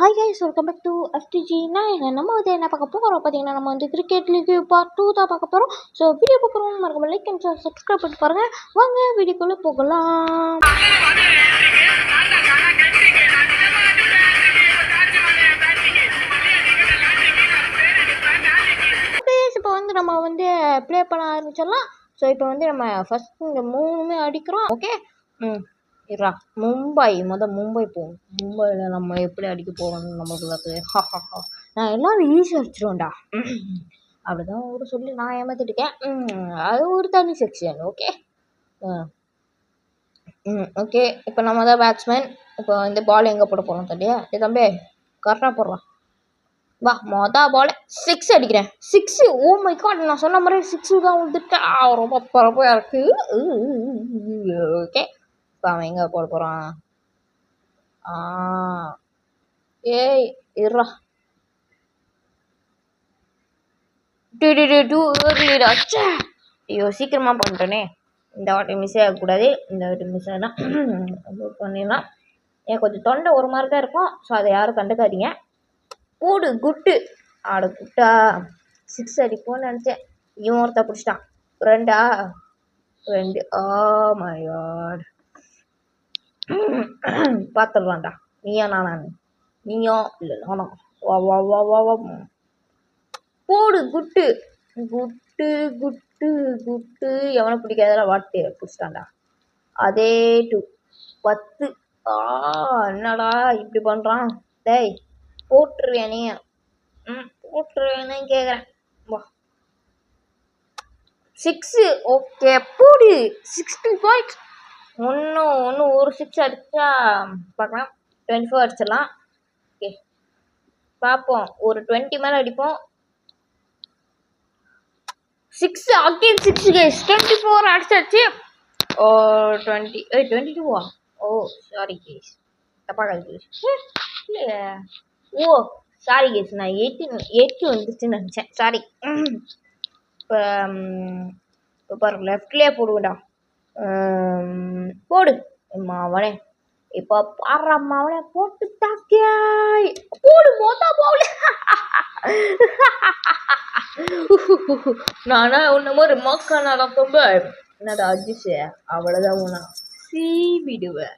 Hi guys welcome back to எஃப்டிஜினா நான் என்ன நம்ம வந்து என்ன பார்க்க போகிறோம் பார்த்தீங்கன்னா நம்ம வந்து கிரிக்கெட் லீக் பார்ட் டூ தான் பார்க்க போகிறோம் ஸோ வீடியோ பார்க்குறோம் மறக்காம லைக் அண்ட் சப்ஸ்கிரைப் பண்ணிட்டு பாருங்கள் வாங்க வீடியோக்குள்ளே போகலாம். இப்போ வந்து நம்ம வந்து ப்ளே பண்ண ஆரம்பிச்சிடலாம். ஸோ இப்போ வந்து நம்ம ஃபஸ்ட் இந்த மூணுமே அடிக்கிறோம். ஓகே ம். இருடா மும்பை மொதல் மும்பை போவோம் மும்பையில் நம்ம எப்படி அடிக்க போகிறோம்னு நம்மளுக்கு ஹா ஹா ஹா நான் எல்லாரும் ஈஸியாக அடிச்சிருவேன்டா அப்படிதான் ஒரு சொல்லி நான் ஏமாத்திட்டுருக்கேன் அது ஒரு தனி செக்ஷன் ஓகே ம் ஓகே இப்போ நம்ம தான் பேட்ஸ்மேன் இப்போ வந்து பால் எங்கே போட போகிறோம் தம்பியா ஏ தம்பி கரெக்டாக போடுறான் வா மொதல் பால் சிக்ஸ் அடிக்கிறேன் சிக்ஸு ஓ மை காட் நான் சொன்ன மாதிரி சிக்ஸு தான் வந்துட்டேன் ரொம்ப பரப்பாக இருக்குது ஓகே இப்போ அவன் எங்கே போட போகிறான் ஆ. ஏய் இருடா. டூ ஏர்லிடா ச்சே ஐயோ சீக்கிரமாக பண்ணிட்டேனே. இந்த வாட்டி மிஸ் ஆகக்கூடாது இந்த வாட்டி மிஸ் ஆனால் பண்ணிடலாம். ஏன் கொஞ்சம் தொண்டை ஒரு மாதிரி தான் இருக்கும். ஸோ அதை யாரும் கண்டுக்காதீங்க. கூடு குட்டு. ஆடு குட்டா. சிக்ஸ் அடிப்போன்னு நினச்சேன். இவன் ஒருத்த பிடிச்சிட்டான். ரெண்டா? ரெண்டு. ஆ மை காட் பார்த்துடலாம்டா. நீயா நானான்னு நீயோ இல்லை நானா வா வா வா வா வா. போடு குட்டு. Good good good. எவனை பிடிக்காதல வாட்டு. பிடிச்சிட்டான்டா. அதே டூ பத்து. ஆ என்னடா இப்படி பண்ணுறான் டேய் போட்டுருவேனே ம் போட்டுருவேன்னு கேட்குறேன் வா. சிக்ஸு ஓகே போடு. சிக்ஸ்டி பாயிண்ட் ஒன்று ஒன்று ஒரு சிக்ஸ் அடிச்சா பார்க்கலாம். டுவெண்ட்டி ஃபோர் அடிச்சிடலாம். ஓகே பார்ப்போம். ஒரு டுவெண்ட்டி மேலே அடிப்போம். Six again six case twenty four அடிச்சாச்சு. ஓ டுவெண்ட்டி ஏய் டுவெண்ட்டி டூவா ஓ சாரி கேஸ் தப்பாக கழிச்சு இல்லையே. ஓ சாரி கேஸ் நான் எயிட்டின் எயிட்டி வந்துச்சுன்னு நினச்சேன். சாரி இப்போ இப்போ பாருங்க லெஃப்ட்லேயே போடுவேன்டா போடு. மாவனே இப்போ பாடுற மாவனே போட்டு தாக்கியாய். போடு மொத்த போடு நானா உன்ன மாதிரி மக்க நடக்கும் என்னடா அஜிஷு அவ்வளோதான் உனா சீவிடுவேன். விடுவேன்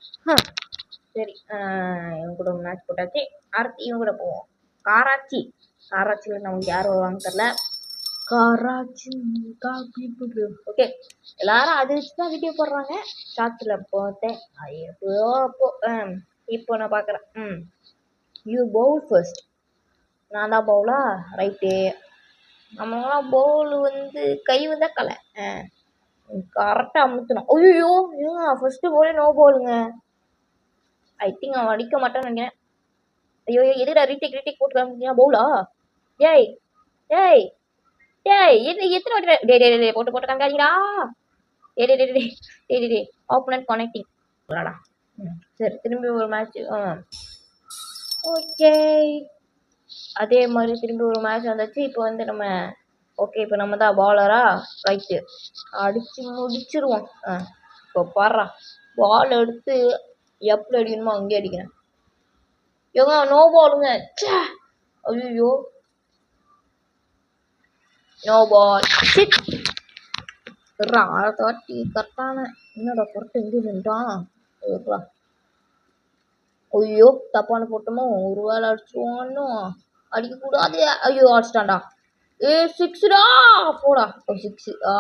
சரி இவங்க கூட மேட்ச் போட்டாச்சு. அடுத்து இவங்க கூட போவோம். காராச்சி. காராச்சியில் நமக்கு யார் வருவாங்க தெரில காராச்சி ஓகே எல்லாரும் அது வச்சு தான் வீடியோ போடுறாங்க. ஷார்ட்ஸில் பார்த்தேன் அது அப்போ இப்போ நான் பார்க்குறேன் ம் யூ பவுல் ஃபர்ஸ்ட் நான் தான் பவுலா ரைட்டு நம்மளாம் பவுல் வந்து கை வந்தா கலை. கரெக்டாக அமுத்தணும். ஐயோ ஏங்க ஃபஸ்ட்டு போலே நோ பவுலுங்க ஐ திங்க் அவன் அடிக்க மாட்டான்னு நினைக்கிறேன். ஐயோ எதுடா ரீடேக் ரீடேக் போட்டு காமிச்சியா பவுலா ஏய் ஏய் டேய் எத்தனை வாட்டி டே டே டே போட்டு போட்டு காமிக்காதீங்கடா டே டே டே டே டே டே டே ஆப்போனன்ட் கனெக்டிங் சொல்லடா ம் சரி திரும்பி ஒரு மேட்ச் ஓகே. அதே மாதிரி திரும்பி ஒரு மேட்ச் வந்தாச்சு. இப்போ வந்து நம்ம ஓகே இப்போ நம்ம தான் பாலரா ரைட்டு அடித்து முடிச்சிருவோம். ஆ. இப்போ பாடுறா. பால் எடுத்து எப்படி அடிக்கணுமோ அங்கேயே அடிக்கிறேன். ஏங்க நோ பாலுங்க ச்சே. ஐயோ நோ பால் சிட் ரா கரெக்டான என்னடா கரெக்ட் எங்கே நின்றான் ஐயோ தப்பான போட்டோமோ ஒரு வேலை அடிச்சுவான்னு அடிக்கக்கூடாது ஐயோ அடிச்சிட்டான்டா ஏ சிக்ஸ்டா போடா ஓ சிக்ஸு ஆ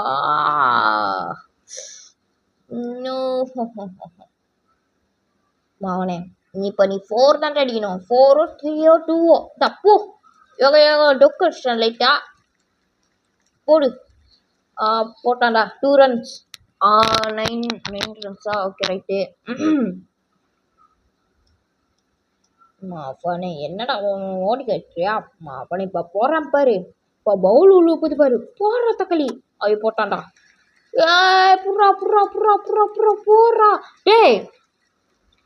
மாவனே நீ இப்போ நீ ஃபோர் தான் அடிக்கணும் ஃபோரோ த்ரீயோ டூவோ தப்போ யோகா யோகா டொக்கு அடிச்சிட்டான் லைட்டா போடு. ஆ போட்டான்டா. டூ ரன்ஸ் ஆ நைன் நைன் ரன்ஸா ஓகே ரைட்டு மாஃபானே என்னடா ஓடி கட்டியா மாஃபானே இப்போ போடுறான் பாரு. இப்போ பவுல் உள்ள போது பாரு. போடுற தக்காளி. அவ போட்டான்டா. ஏ புறா புறா புறா புறா புறா போடுறா. டேய்.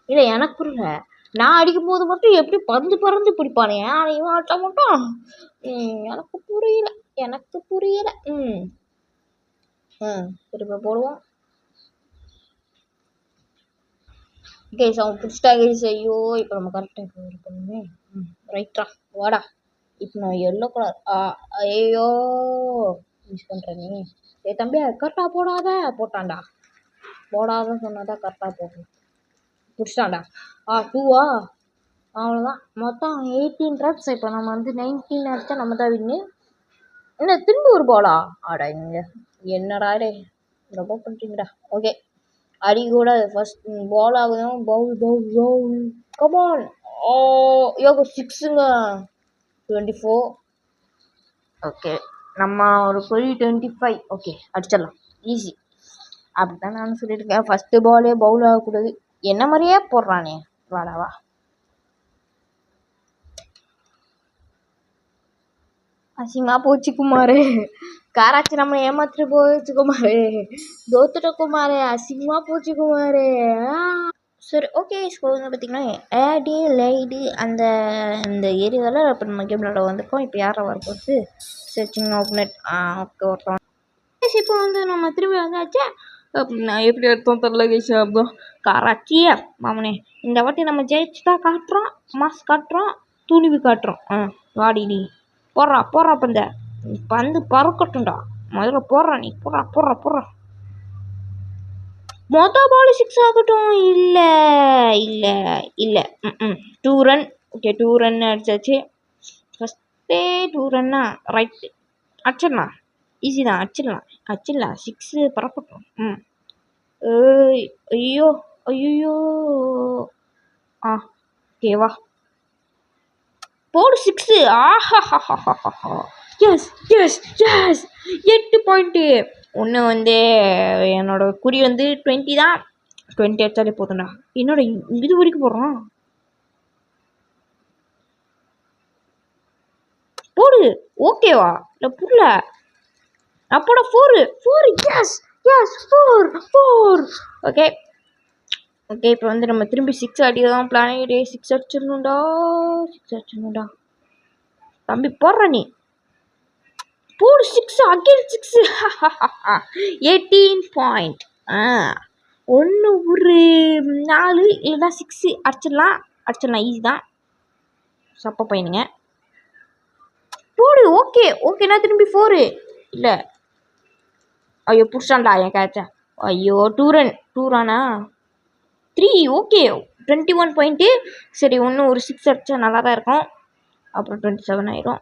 இல்லை எனக்கு புரியல. நான் அடிக்கும் போது மட்டும் எப்படி பறந்து பறந்து பிடிப்பானே? ஆனால் இவன் ஆட்ட மட்டும்? எனக்கு புரியல. எனக்கு புரியல. ம். ம் திரும்ப போடுவோம். கேஸ் அவன் பிடிச்சிட்டா கேஸ் ஐயோ இப்போ நம்ம கரெக்டாக இது பண்ணுமே ம் ரைட்டா வாடா. இப்போ நான் எல்லோ கலர் ஐயோ மிஸ் பண்ணுறேன் நீ. ஏ தம்பி கரெக்டாக போடாத. போட்டான்டா. போடாத சொன்னாதான் கரெக்டாக போடணும் பிடிச்சிட்டான்டா. ஆ டூவா அவ்வளோதான் மொத்தம் எயிட்டீன் ட்ராப்ஸ் இப்போ நம்ம வந்து நைன்டீன் அடிச்சா நம்ம தான் வின்னு என்ன திரும்பூர் ஒரு பாலா அட இங்க. என்னடா டே ரொம்ப பண்ணுறீங்கடா ஓகே அடி கூட first ball ஆகுதும் bowl bowl bowl come on ஓ யோகோ சிக்ஸுங்க டுவெண்ட்டி ஃபோர் ஓகே நம்ம ஒரு சொல்லி டுவெண்ட்டி ஃபைவ் ஓகே அடிச்சிடலாம் ஈஸி அப்படி தான் நான் சொல்லியிருக்கேன் ஃபஸ்ட்டு பாலே பவுல் ஆகக்கூடாது. என்ன மாதிரியே போடுறானே. வாடா அசிங்கமாக போச்சு குமார் காராச்சி நம்மளை ஏமாத்திட்டு போச்சு குமார் தோத்துட்ட குமார் அசிங்கமாக போச்சு குமார் சரி ஓகே இப்போ வந்து பார்த்திங்கன்னா ஏடி லைடி அந்த இந்த ஏரியாவில் இப்போ நம்ம கேம் விளாட வந்திருக்கோம் இப்போ யாரை வரப்போகுது சரி சர்ச்சிங் ஓப்பனட் ஆ ஓகே ஒருத்தன் இப்போ வந்து நம்ம திரும்பி வந்தாச்சு நான் எப்படி எடுத்தோம் தெரில கேஷ் அப்போ காராச்சியா மாமனே இந்த வாட்டி நம்ம ஜெயிச்சு தான் காட்டுறோம் மாஸ் காட்டுறோம் துணிவு காட்டுறோம் ஆ வாடி நீ போடுறா போடுறா பந்த. பந்து பறக்கட்டும்டா. முதல்ல போடுறா நீ. போடுறா போடுறா போடுறா மொத்த பால் சிக்ஸ் ஆகட்டும். இல்லை இல்லை இல்லை. ம் two run okay two run அடிச்சாச்சு. ஃபஸ்ட்டே டூ ரன்னா ரைட்டு அடிச்சிடலாம். ஈஸி தான். அடிச்சிடலாம். அடிச்சிடலாம். சிக்ஸு பறக்கட்டும். ம் ஐயோ ஐயோ ஆ ஓகேவா போடு சிக்ஸு ஆஹா எஸ் எஸ் எஸ் எட்டு பாயிண்ட்டு ஒன்று வந்து என்னோடய குறி வந்து டுவெண்ட்டி தான். டுவெண்ட்டி அடித்தாலே போதும்டா. என்னோட இது வரைக்கும் போடுறான்? போடு. ஓகேவா இல்லை புரியல அப்போட four four yes yes four four okay okay இப்போ வந்து நம்ம திரும்பி சிக்ஸ் அடிக்க தான் பிளான் டே சிக்ஸ் அடிச்சிடணும்டா சிக்ஸ் அடிச்சிடணும்டா. தம்பி போடுற நீ. போடு six again six eighteen point ஆ. ஒன்று ஒரு நாலு இல்லைன்னா சிக்ஸு அடிச்சிடலாம். அடிச்சிடலாம் ஈஸி தான். சப்ப பையனுங்க. போடு ஓகே ஓகேண்ணா திரும்பி ஃபோரு இல்லை. ஐயோ புடிச்சான்டா என் கேட்ச ஐயோ two run two three okay twenty one point சரி இன்னும் ஒரு சிக்ஸ் அடித்தா நல்லா தான் இருக்கும். அப்புறம் டுவெண்ட்டி செவன் ஆயிரும்.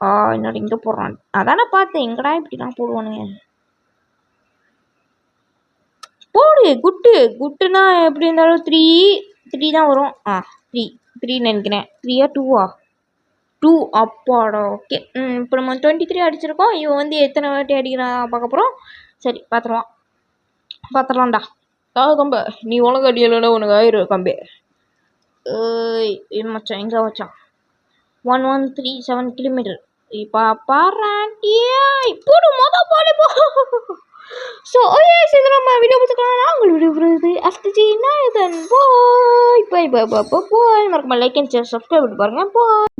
ஆ என்னோட இங்கே போடுறான். அதானே பார்த்தேன். எங்கடா இப்படிலாம் போடுவானுங்க? போடு குட்டு. குட்டுனா எப்படி இருந்தாலும் த்ரீ த்ரீ தான் வரும். ஆ த்ரீ த்ரீ நினைக்கிறேன். த்ரீயா டூவா டூ அப்பாடா. ஓகே ம் இப்போ நம்ம டுவெண்ட்டி த்ரீ அடிச்சிருக்கோம். இவன் வந்து எத்தனை வாட்டி அடிக்கிறான் பார்க்க போகிறோம் சரி பார்த்துருவான் பார்த்துடலாம்டா ஆ கம்ப. நீ உனக்கு அடியலைன்னா உனக்கு ஆயிரும் கம்பே. ஏய் மச்சான் எங்கே வச்சான் one one three seven kilometre இப்போ பாராட்டி போடு மொத பாலே போ. ஸோ ஓகே இது நம்ம வீடியோ பார்த்துக்கலாம். நான் உங்கள் வீடியோ வருது அஃப்டர் ஜி நான் இதன் போய் போய் போய் போய் மறக்காம லைக் அண்ட் ஷேர் சப்ஸ்கிரைப் பண்ணி பாருங்கள் போய்